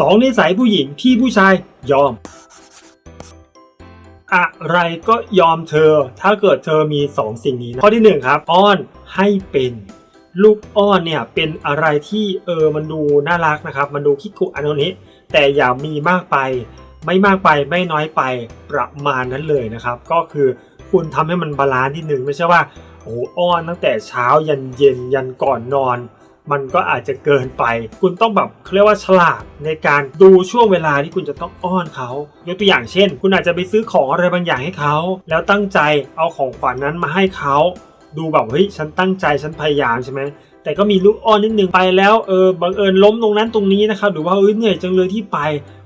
สองนิสัยผู้หญิงที่ผู้ชายยอม อะไรก็ยอมเธอ ถ้าเกิดเธอมีสองสิ่งนี้นะข้อที่หนึ่งครับ อ้อนให้เป็นลูกอ้อนเนี่ยเป็นอะไรที่เออมันดูน่ารักนะครับ มันดูคิกคุอันนี้แต่อย่ามีมากไป ไม่มากไปไม่น้อยไปประมาณนั้นเลยนะครับ ก็คือคุณทำให้มันบาลานซ์นิดนึงไม่ใช่ว่าโอ้อ้อนตั้งแต่เช้ายันเย็นยันก่อนนอน มันก็อาจจะเกินไป คุณต้องแบบเขาเรียกว่าฉลาดในการดูช่วงเวลาที่คุณจะต้องอ้อนเขายกตัวอย่างเช่น คุณอาจจะไปซื้อของอะไรบางอย่างให้เขา แล้วตั้งใจเอาของขวัญนนั้นมาให้เขา ดูแบบเฮ้ยฉันตั้งใจฉันพยายามใช่ไหมแต่ก็มีลูกอ้อนนิดนึงไปแล้วเออบังเอิญล้มตรงนั้นตรงนี้นะครับหรือว่าเอ้ยเหนื่อยจังเลยที่ไป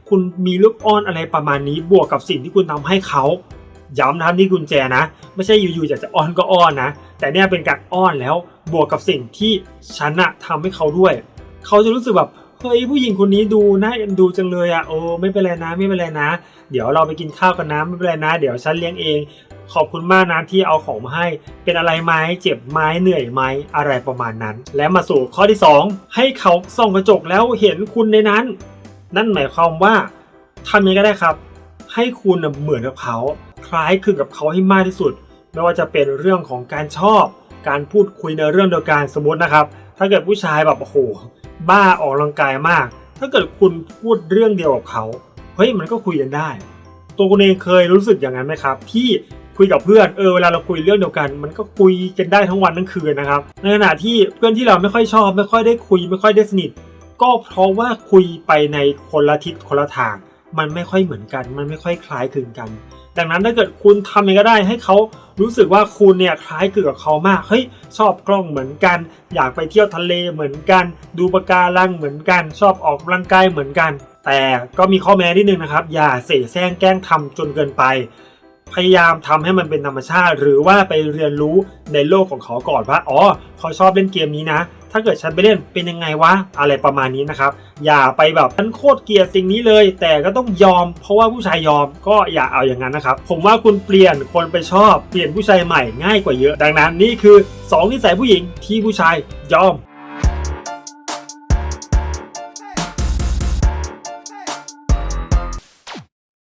คุณมีลูกอ้อนอะไรประมาณนี้บวกกับสิ่งที่คุณทำให้เขาย้ำนะครับนี่กุญแจนะ ไม่ใช่อยู่ๆอยากจะอ้อนก็อ้อนนะ แต่เนี่ยเป็นการอ้อนแล้ว บวกกับสิ่งที่ฉันอะทำให้เขาด้วย เขาจะรู้สึกแบบเฮ้ยผู้หญิงคนนี้ดูน่าเอ็นดูจังเลยอะโอ้ไม่เป็นไรนะไม่เป็นไรนะ เดี๋ยวเราไปกินข้าวกันนะไม่เป็นไรนะ เดี๋ยวฉันเลี้ยงเอง ขอบคุณมากนะที่เอาของมาให้ เป็นอะไรไหมเจ็บไหมเหนื่อยไหมอะไรประมาณนั้น และมาสู่ข้อที่ 2 ให้เขาส่องกระจกแล้วเห็นคุณในนั้น นั่นหมายความว่าทำยังไงก็ได้ครับ ให้คุณเหมือนกับเขา คล้ายคลึงกับเขาให้มากที่สุด ไม่ว่าจะเป็นเรื่องของการชอบ การพูดคุยในเรื่องเดียวกันสมมตินะครับ ถ้าเกิดผู้ชายแบบโอ้โหบ้าออกกำลังกายมาก ถ้าเกิดคุณพูดเรื่องเดียวกับเขาเฮ้ยมันก็คุยกันได้ ตัวคุณเองเคยรู้สึกอย่างนั้นไหมครับที่คุยกับเพื่อนเออเวลาเราคุยเรื่องเดียวกัน มันก็คุยกันได้ทั้งวันทั้งคืนนะครับในขณะที่เพื่อนที่เราไม่ค่อยชอบ ไม่ค่อยได้คุย ไม่ค่อยได้สนิทก็เพราะว่าคุยไปในคนละทิศคนละทาง มันไม่ค่อยเหมือนกัน มันไม่ค่อยคล้ายคลึงกัน ดังนั้นถ้าเกิดคุณทำยังไงก็ได้ให้เขา รู้สึกว่าคุณเนี่ยคล้ายเกือกับเขามากเฮ้ยชอบกล้องเหมือนกัน อยากไปเที่ยวทะเลเหมือนกัน ดูปะการังเหมือนกัน ชอบออกกำลังกายเหมือนกัน แต่ก็มีข้อแม้นิดนึงนะครับ อย่าเสแสร้งแกล้งทำจนเกินไป พยายามทำให้มันเป็นธรรมชาติ หรือว่าไปเรียนรู้ในโลกของเขาก่อนว่าอ๋อเขาชอบเล่นเกมนี้นะ ถ้าเกิดฉันไปเล่นเป็นยังไงวะอะไรประมาณนี้นะครับ อย่าไปแบบฉันโคตรเกลียดสิ่งนี้เลย แต่ก็ต้องยอม เพราะว่าผู้ชายยอมก็อย่าเอาอย่างนั้นนะครับ ผมว่าคุณเปลี่ยนคนไปชอบเปลี่ยนผู้ชายใหม่ง่ายกว่าเยอะ ดังนั้นนี่คือ 2 นิสัยผู้หญิงที่ผู้ชายยอม